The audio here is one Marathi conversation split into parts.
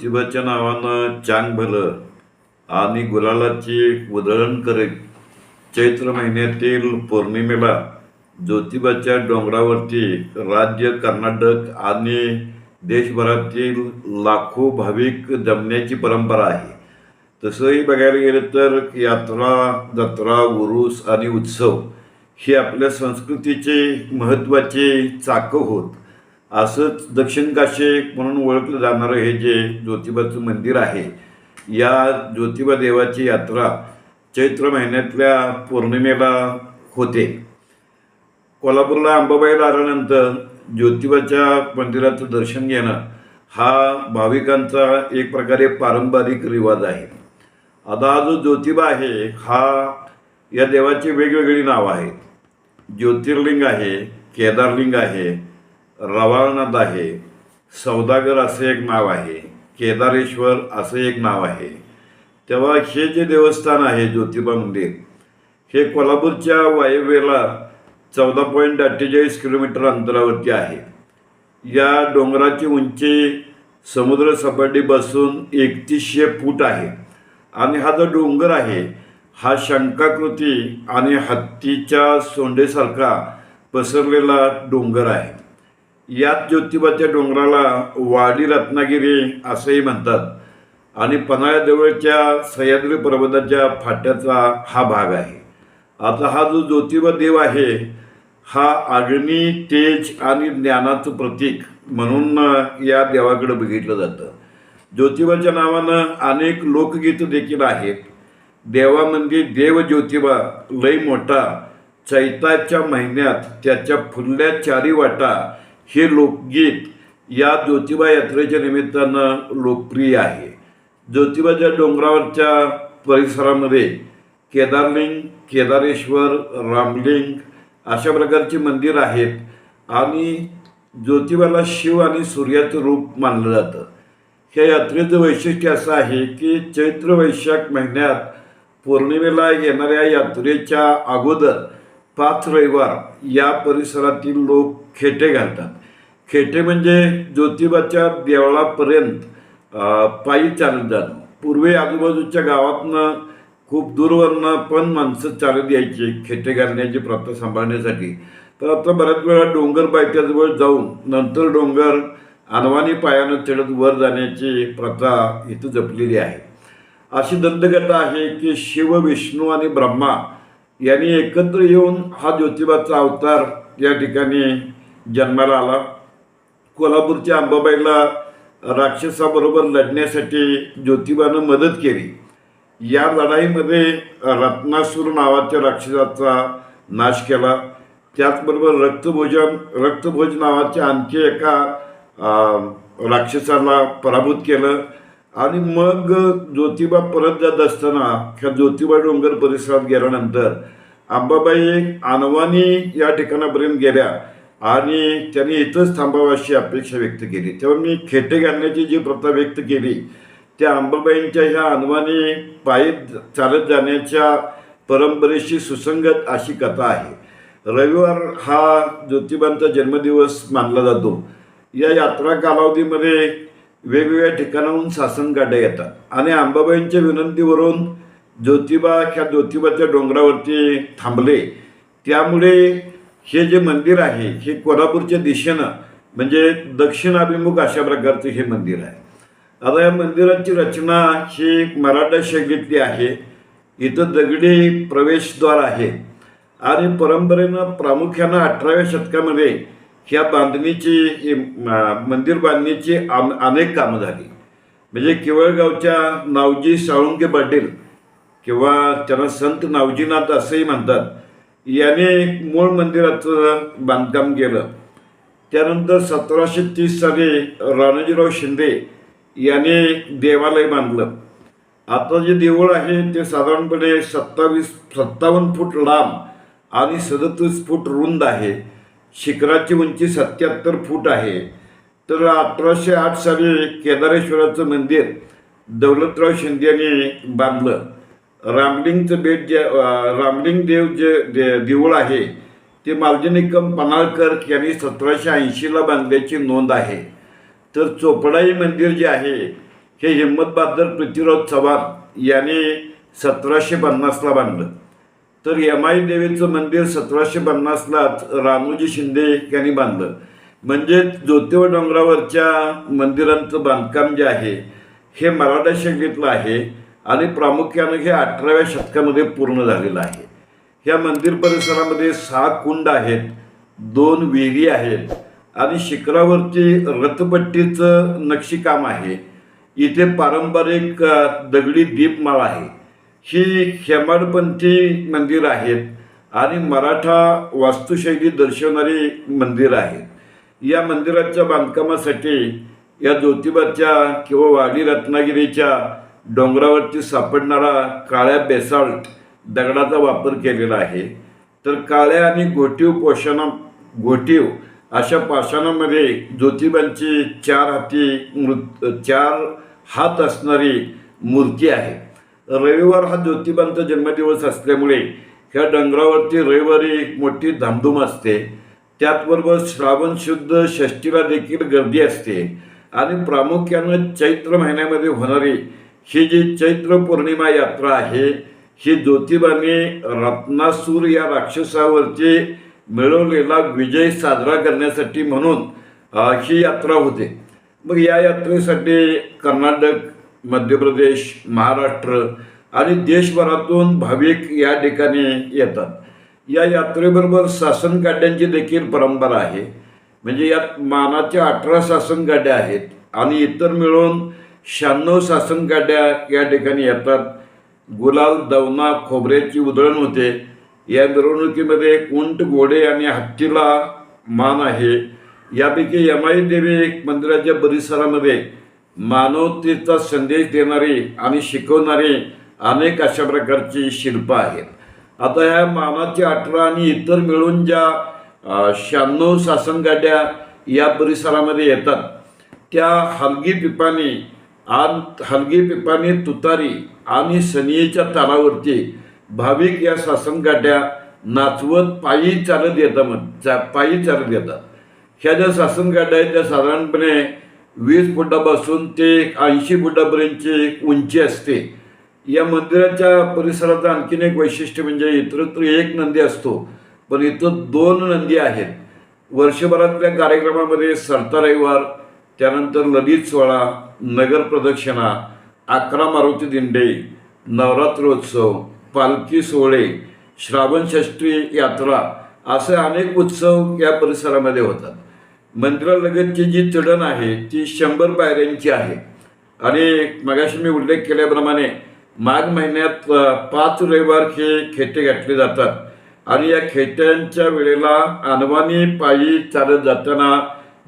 ज्योतिबाच्या नावानं चांग भलं आणि गुलालाची उधळण करीत चैत्र महिन्यातील पौर्णिमेला ज्योतिबाच्या डोंगरावरती राज्य कर्नाटक आणि देशभरातील लाखो भाविक जमण्याची परंपरा आहे. तसंही बघायला गेलं तर यात्रा जत्रा उरूस आणि उत्सव हे आपल्या संस्कृतीचे महत्त्वाचे चाकं होत. असंच दक्षिण काशी म्हणून ओळखलं जाणारं हे जे ज्योतिबाचं मंदिर आहे या ज्योतिबा देवाची यात्रा चैत्र महिन्यातल्या पौर्णिमेला होते. कोल्हापूरला अंबाबाईला आल्यानंतर ज्योतिबाच्या मंदिराचं दर्शन घेणं हा भाविकांचा एक प्रकारे पारंपरिक रिवाज आहे. आता हा जो ज्योतिबा आहे हा या देवाची वेगवेगळी नावं आहेत. ज्योतिर्लिंग आहे केदारलिंग आहे रवाळनाथ आहे. सौदागर असं एक नाव आहे. केदारेश्वर असं एक नाव आहे. तेव्हा हे जे देवस्थान आहे ज्योतिबा मंदिर हे कोल्हापूरच्या वायव्येला चौदा पॉईंट अठ्ठेचाळीस किलोमीटर अंतरावरती आहे. या डोंगराची उंची समुद्र सपाटीपासून एकतीसशे फूट आहे. आणि हा जो डोंगर आहे हा शंकाकृती आणि हत्तीच्या सोंडेसारखा पसरलेला डोंगर आहे. यात ज्योतिबाच्या डोंगराला वाडी रत्नागिरी असंही म्हणतात. आणि पन्हाळ्याजवळच्या सह्याद्री पर्वताच्या फाट्याचा हा भाग आहे. आता हा जो ज्योतिबा देव आहे हा अग्नी तेज आणि ज्ञानाचं प्रतीक म्हणून या देवाकडे बघितलं जातं. ज्योतिबाच्या नावानं अनेक लोकगीतं देखील आहेत. देवामध्ये म्हणजे देव ज्योतिबा लय मोठा. चैताच्या महिन्यात त्याच्या फुलल्या चारी वाटा हे लोकगीत या ज्योतिबा यात्रेच्या निमित्तानं लोकप्रिय आहे. ज्योतिबाच्या डोंगरावरच्या परिसरामध्ये केदारलिंग केदारेश्वर रामलिंग अशा प्रकारची मंदिर आहेत आणि ज्योतिबाला शिव आणि सूर्याचं रूप मानलं जातं. ह्या यात्रेचं वैशिष्ट्य असं आहे की चैत्र वैशाख महिन्यात पौर्णिमेला येणाऱ्या यात्रेच्या अगोदर पाच रविवार या परिसरातील लोक खेटे घालतात. खेटे म्हणजे ज्योतिबाच्या देवळापर्यंत पायी चालत जाणं. पूर्वी आजूबाजूच्या गावातनं खूप दूरवरनं पण माणसं चालत यायची खेटे घालण्याची प्रथा सांभाळण्यासाठी. तर आता बऱ्याच वेळा डोंगर बायकाजवळ जाऊन नंतर डोंगर अनवानी पायानं चढत वर जाण्याची प्रथा इथं जपलेली आहे. अशी दंतकथा आहे की शिव विष्णू आणि ब्रह्मा यांनी एकत्र येऊन हा ज्योतिबाचा अवतार या ठिकाणी जन्माला आला. कोल्हापूरच्या अंबाबाईला राक्षसाबरोबर लढण्यासाठी ज्योतिबानं मदत केली. या लढाईमध्ये रत्नासूर नावाच्या राक्षसाचा नाश केला. त्याचबरोबर रक्तभोजन रक्तभोज नावाच्या आणखी एका राक्षसाला पराभूत केलं. आणि मग ज्योतिबा परत जात असताना ह्या ज्योतिबा डोंगर परिसरात गेल्यानंतर अंबाबाई आनवानी या ठिकाणापर्यंत गेल्या. आणि त्यांनी इथंच थांबावं अशी अपेक्षा व्यक्त केली. तेव्हा मी खेटे घालण्याची जी प्रथा व्यक्त केली त्या अंबाबाईंच्या ह्या अनवानी पायी चालत जाण्याच्या परंपरेशी सुसंगत अशी कथा आहे. रविवार हा ज्योतिबांचा जन्मदिवस मानला जातो. या यात्रा कालावधीमध्ये वेगवेगळ्या ठिकाणाहून शासन गाड्या येतात. आणि अंबाबाईंच्या विनंतीवरून ज्योतिबा ह्या ज्योतिबाच्या डोंगरावरती थांबले. त्यामुळे हे जे मंदिर आहे हे कोल्हापूरच्या दिशेनं म्हणजे दक्षिणाभिमुख अशा प्रकारचं हे मंदिर आहे. आता या मंदिराची रचना ही मराठा शैलीतली आहे. इथं दगडी प्रवेशद्वार आहे. आणि परंपरेनं प्रामुख्यानं अठराव्या शतकामध्ये ह्या बांधणीची ही, मंदिर बांधणीची आम अनेक कामं झाली. म्हणजे केवळगावच्या नावजी साळुंके पाटील किंवा त्यांना संत नावजीनाथ असंही म्हणतात. याने मूळ मंदिराचं बांधकाम केलं. त्यानंतर सतराशे तीस साली राणाजीराव शिंदे याने देवालय बांधलं. आता जे देऊळ आहे ते साधारणपणे सत्तावीस सत्तावन्न फूट लांब आणि सदतीस फूट रुंद आहे. शिखराची उंची सत्याहत्तर फूट आहे. तर अठराशे आठ साली केदारेश्वराचं मंदिर दौलतराव शिंदे यांनी बांधलं. रामलिंगचं बेट जे रामलिंग देव जे दे देऊळ आहे ते मालजी निकम पनाळकर यांनी सतराशे ऐंशीला बांधल्याची नोंद आहे. तर चोपडाई मंदिर जे आहे हे हिम्मत बहादर पृथ्वीराज चव्हाण याने सतराशे पन्नासला बांधलं. तर यमाई देवीचं मंदिर सतराशे पन्नासलाच रामोजी शिंदे यांनी बांधलं. म्हणजे ज्योतिबा डोंगरावरच्या मंदिरांचं बांधकाम जे आहे हे मराठा शैलीतलं आहे. आणि प्रामुख्यानं हे अठराव्या शतकामध्ये पूर्ण झालेलं आहे. ह्या मंदिर परिसरामध्ये सहा कुंड आहेत दोन विहिरी आहेत आणि शिखरावरती रथपट्टीचं नक्षीकाम आहे. इथे पारंपरिक दगडी दीपमाळ आहे. ही हेमाडपंथी मंदिर आहेत आणि मराठा वास्तुशैली दर्शवणारी मंदिर आहेत. या मंदिराच्या बांधकामासाठी या ज्योतिबाच्या किंवा वाडी रत्नागिरीच्या डोंगरावरती सापडणारा काळ्या बेसाल्ट दगडाचा वापर केलेला आहे. तर काळ्या आणि घोटीव पोषणा घोटीव अशा पाषाणामध्ये ज्योतिबांची चार हाती मृत चार हात असणारी मूर्ती आहे. रविवार हा ज्योतिबांचा जन्मदिवस असल्यामुळे ह्या डोंगरावरती रविवारी एक मोठी धामधूम असते. त्याचबरोबर श्रावण शुद्ध षष्टीला देखील गर्दी असते. आणि प्रामुख्यानं चैत्र महिन्यामध्ये होणारी ही जी चैत्र पौर्णिमा यात्रा आहे ही ज्योतिबाने रत्नासूर या राक्षसावरती मिळवलेला विजय साजरा करण्यासाठी म्हणून ही यात्रा होते. मग या यात्रेसाठी कर्नाटक मध्य प्रदेश महाराष्ट्र आणि देशभरातून भाविक या ठिकाणी येतात. या यात्रेबरोबर शासनगाड्यांची देखील परंपरा आहे. म्हणजे यात मानाच्या अठरा शासनगाड्या आहेत आणि इतर मिळून शहाण्णव शासनगाड्या या ठिकाणी येतात. गुलाल दवना खोबऱ्याची उधळण होते. या मिरवणुकीमध्ये उंट घोडे आणि हत्तीला मान आहे. यापैकी यमाई देवी मंदिराच्या परिसरामध्ये मानवतेचा संदेश देणारी आणि शिकवणारी अनेक अशा प्रकारची शिल्प आहेत. आता ह्या मानाची अठरा आणि इतर मिळून ज्या शहाण्णव शासनगाड्या या परिसरामध्ये येतात त्या हलगी पिपाने आज हलगी पिपाने तुतारी आणि सनियेच्या तालावरती भाविक या सासनगाड्या नाचवत पायी चालत येतात मग चा पायी चालत येतात ह्या ज्या सासनकाठ्या आहेत त्या साधारणपणे वीस फुटापासून ते ऐंशी फुटापर्यंतची उंची असते. या मंदिराच्या परिसराचं आणखीन एक वैशिष्ट्य म्हणजे इतरत्र एक नंदी असतो पण इथं दोन नंदी आहेत. वर्षभरातल्या कार्यक्रमामध्ये सरता रविवार त्यानंतर ललित सोहळा नगर प्रदक्षिणा अकरा मारुती दिंडे नवरात्रोत्सव पालखी सोहळे श्रावणषष्ठी यात्रा असे अनेक उत्सव या परिसरामध्ये होतात. मंदिरालगतची जी चढण आहे ती शंभर पायऱ्यांची आहे. आणि मगाशी मी उल्लेख केल्याप्रमाणे माघ महिन्यात पाच रविवार हे खेटे घातले जातात. आणि या खेट्यांच्या वेळेला अनवानी पायी चालत जाताना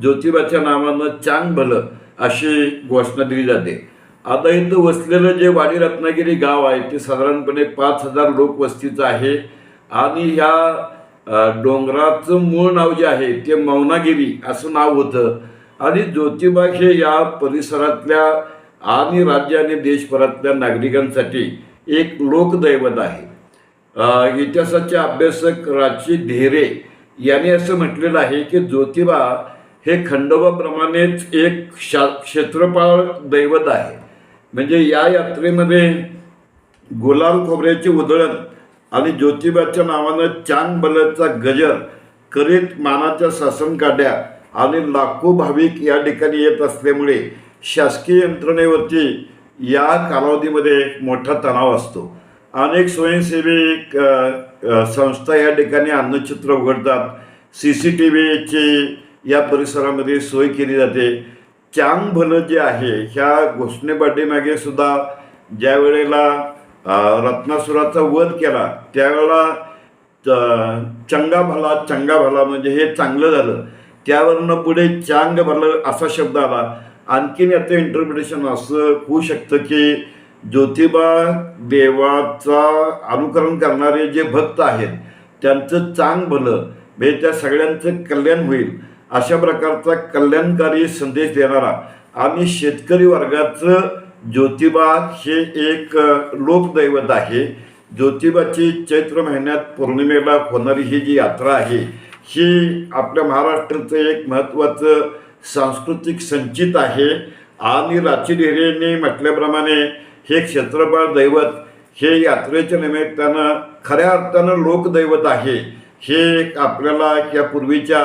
ज्योतिबाच्या नावानं चांग भलं अशी घोषणा दिली जाते. आता इथं वसलेलं जे वाडी रत्नागिरी गाव आहे ते साधारणपणे पाच हजार लोकवस्तीचं आहे. आणि ह्या डोंगराचं मूळ नाव जे आहे ते मौनागिरी असं नाव होतं. आणि ज्योतिबा हे या परिसरातल्या आणि राज्य आणि देशभरातल्या नागरिकांसाठी एक लोकदैवत आहे. इतिहासाचे अभ्यासक राची ढेरे यांनी असं म्हटलेलं आहे की ज्योतिबा हे खंडोबाप्रमाणेच एक शा क्षेत्रपाळ दैवत आहे. म्हणजे या यात्रेमध्ये गुलाल खोबऱ्याची उधळण आणि ज्योतिबाच्या नावानं चांग बलचा गजर करीत मानाच्या शासन काढ्या आणि लाखो भाविक या ठिकाणी येत असल्यामुळे शासकीय यंत्रणेवरती या कालावधीमध्ये मोठा तणाव असतो. अनेक स्वयंसेवी संस्था या ठिकाणी अन्नचित्र उघडतात. सी सी टी व्हीची या परिसरामध्ये सोय केली जाते. चांग भलं जे आहे ह्या घोषणेपाठीमागे सुद्धा ज्या वेळेला रत्नासुराचा वध केला त्यावेळेला चंगा भला चंगा भला म्हणजे हे चांगलं झालं. त्यावरनं पुढे चांग भलं असा शब्द आला. आणखीन याचं इंटरप्रिटेशन असं होऊ शकतं की ज्योतिबा देवाचा अनुकरण करणारे जे भक्त आहेत त्यांचं चांग भलं म्हणजे त्या सगळ्यांचं कल्याण होईल. अशा प्रकारचा कल्याणकारी संदेश देणारा आणि शेतकरी वर्गाचं ज्योतिबा हे एक लोकदैवत आहे. ज्योतिबाची चैत्र महिन्यात पौर्णिमेला होणारी ही जी यात्रा आहे ही आपल्या महाराष्ट्राचं एक महत्त्वाचं सांस्कृतिक संचित आहे. आणि राची ढेरेने म्हटल्याप्रमाणे हे क्षेत्रफळ दैवत हे यात्रेच्या निमित्तानं खऱ्या अर्थानं लोकदैवत आहे. हे आपल्याला या पूर्वीच्या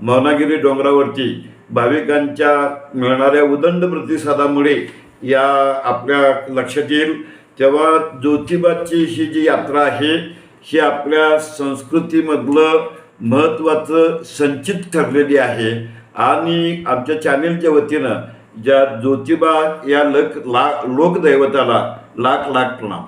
मौनागिरी डोंगरावरती भाविकांच्या मिळणाऱ्या उदंड प्रतिसादामुळे या आपल्या लक्षात येईल. तेव्हा ज्योतिबाची ही जी यात्रा आहे ही आपल्या संस्कृतीमधलं महत्त्वाचं संचित ठरलेली आहे. आणि आमच्या चॅनेलच्या वतीनं ज्या ज्योतिबा या लक ला लोकदैवताला लाख लाख प्रणाम.